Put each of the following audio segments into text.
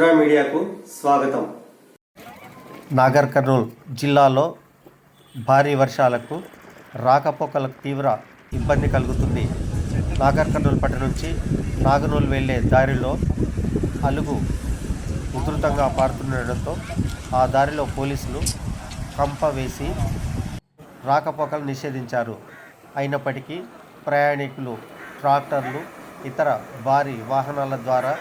ముద్రా మీడియాకు స్వాగతం. నాగర్ కర్నూల్ జిల్లాలో భారీ వర్షాలకు రాకపోకలకు తీవ్ర ఇబ్బంది కలుగుతుంది. నాగర్ కర్నూల్ పట్టణం నుంచి నాగనూలు వెళ్ళే దారిలో అలుగు ఉధృతంగా పారుతుండటంతో ఆ దారిలో పోలీసులు కంప వేసి రాకపోకలు నిషేధించారు. అయినప్పటికీ ప్రయాణికులు ట్రాక్టర్లు ఇతర భారీ వాహనాల ద్వారా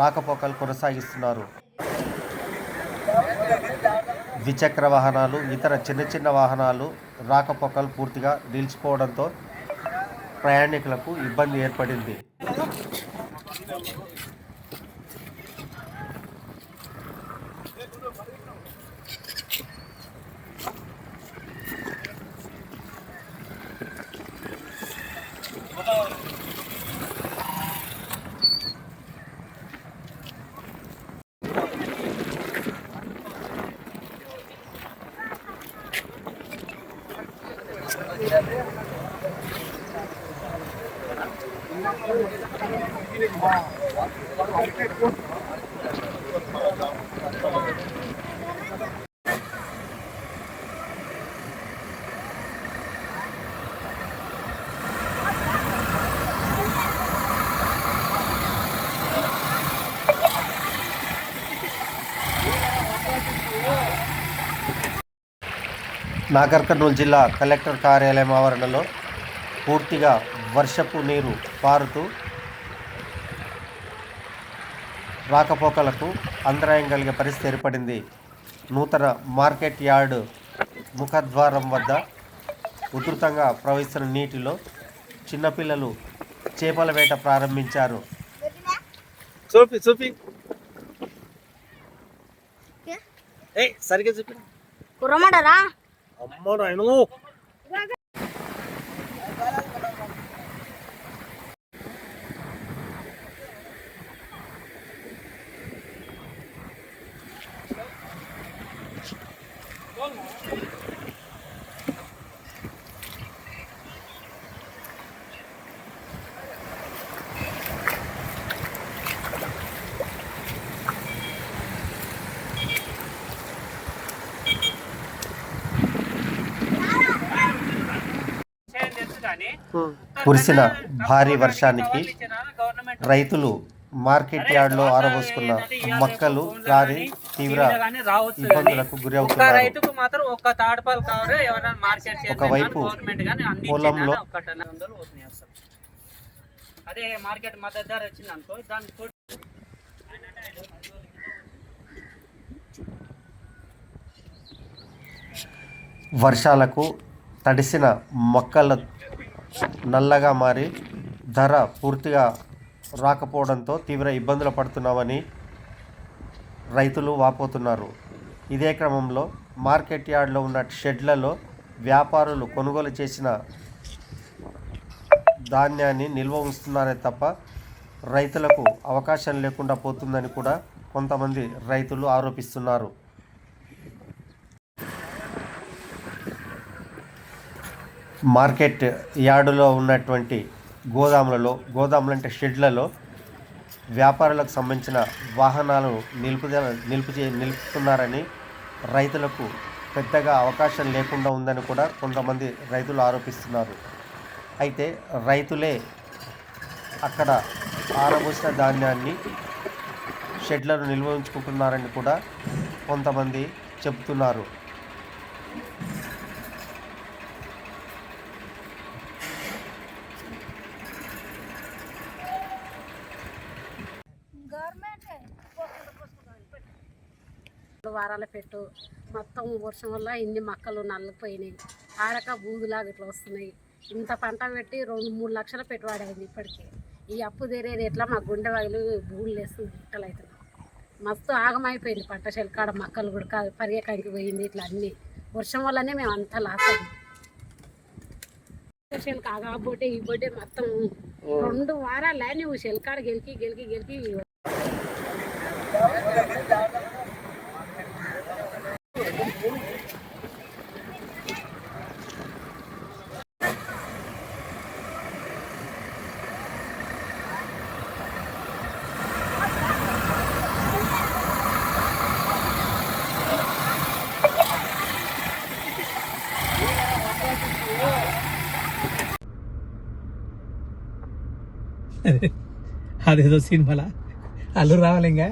రాకపోకలు కొనసాగిస్తున్నారు. ద్విచక్ర వాహనాలు ఇతర చిన్న చిన్న వాహనాలు రాకపోకలు పూర్తిగా నిలిచిపోవడంతో ప్రయాణికులకు ఇబ్బంది ఏర్పడింది. Thank you. నాగర్ కర్నూలు జిల్లా కలెక్టర్ కార్యాలయం ఆవరణలో పూర్తిగా వర్షపు నీరు పారుతూ రాకపోకలకు అంతరాయం కలిగే పరిస్థితి ఏర్పడింది. నూతన మార్కెట్ యార్డ్ ముఖద్వారం వద్ద ఉధృతంగా ప్రవహిస్తున్న నీటిలో చిన్నపిల్లలు చేపల వేట ప్రారంభించారు. చూపి చూపి ఏ సరిగ్గా చూపి కుర్రమంటారా అమ్మ నాయను కురిసిన భారీ వర్షానికి రైతులు మార్కెట్ యార్డ్లో ఆరబోసుకున్న మొక్కలు లారీ తీవ్ర ఇబ్బందులకు గురి అవుతున్నారు. రైతుకు మాత్రం ఒక్క ఒకవైపు పొలంలో- అదే మార్కెట్ మద్దతు ధర వచ్చింది అనుకో దాని వర్షాలకు తడిసిన మొక్కల నల్లగా మారి ధర పూర్తిగా రాకపోవడంతో తీవ్ర ఇబ్బందులు పడుతున్నామని రైతులు వాపోతున్నారు. ఇదే క్రమంలో మార్కెట్ యార్డ్లో ఉన్న షెడ్లలో వ్యాపారులు కొనుగోలు చేసిన ధాన్యాన్ని నిల్వ ఉంచుతున్నారే తప్ప రైతులకు అవకాశం లేకుండా పోతుందని కూడా కొంతమంది రైతులు ఆరోపిస్తున్నారు. మార్కెట్ యార్డులో ఉన్నటువంటి గోదాములలో గోదాములు అంటే షెడ్లలో వ్యాపారులకు సంబంధించిన వాహనాలు నిలుపు నిలుపు చే నిలుపుతున్నారని రైతులకు పెద్దగా అవకాశం లేకుండా ఉందని కూడా కొంతమంది రైతులు ఆరోపిస్తున్నారు. అయితే రైతులే అక్కడ ఆరబోసిన ధాన్యాన్ని షెడ్లను నిల్వ ఉంచుకుంటున్నారని కూడా కొంతమంది చెబుతున్నారు. రెండు వారాల పెట్టు. మొత్తం వర్షం వల్ల ఇన్ని మొక్కలు నల్లపోయినాయి. ఆడక బూదులాగా ఇట్లా వస్తున్నాయి. ఇంత పంట పెట్టి రెండు మూడు లక్షల పెట్టుబడి అయింది ఈ అప్పు తీరేది ఎట్లా? మా గుండె వగిలి భూములు వేస్తుంది గుట్టలు అవుతున్నాయి మస్తు ఆగమైపోయింది పంట చెలకాడ మొక్కలు కూడా పర్యకానికి పోయింది ఇట్లా అన్నీ. వర్షం వల్లనే మేము అంత లాస్ అయ్యాం. చెలక ఆ బొడ్డే ఈ బొడ్డే మొత్తం రెండు వారాలే నువ్వు చెలకాడ గెలికి గెలికి గెలికి. అదేదో సినిమాలా అల్లు రావాలింగా